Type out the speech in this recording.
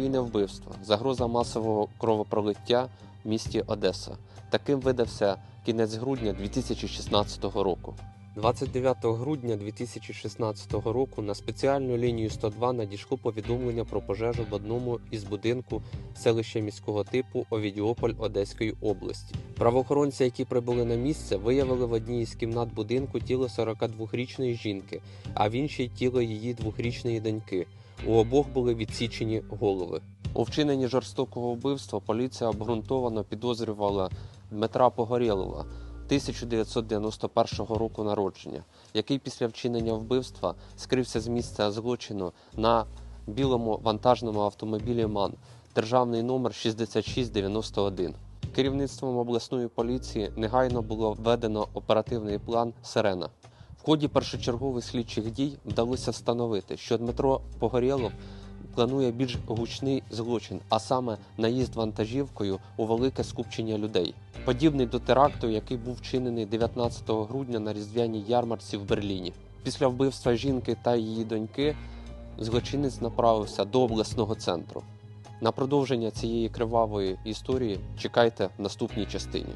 Війне вбивство, загроза масового кровопролиття в місті Одеса. Таким видався кінець грудня 2016 року. 29 грудня 2016 року на спеціальну лінію 102 надійшло повідомлення про пожежу в одному із будинку селища міського типу Овідіополь Одеської області. Правоохоронці, які прибули на місце, виявили в одній із кімнат будинку тіло 42-річної жінки, а в іншій тіло її двохрічної доньки. У обох були відсічені голови. У вчиненні жорстокого вбивства поліція обґрунтовано підозрювала Дмитра Погорєлова 1991 року народження, який після вчинення вбивства скрився з місця злочину на білому вантажному автомобілі МАН, державний номер 6691. Керівництвом обласної поліції негайно було введено оперативний план Сирена. В ході першочергових слідчих дій вдалося встановити, що Дмитро Погорєлов планує більш гучний злочин, а саме наїзд вантажівкою у велике скупчення людей, подібний до теракту, який був вчинений 19 грудня на різдвяній ярмарці в Берліні. Після вбивства жінки та її доньки злочинець направився до обласного центру. На продовження цієї кривавої історії чекайте в наступній частині.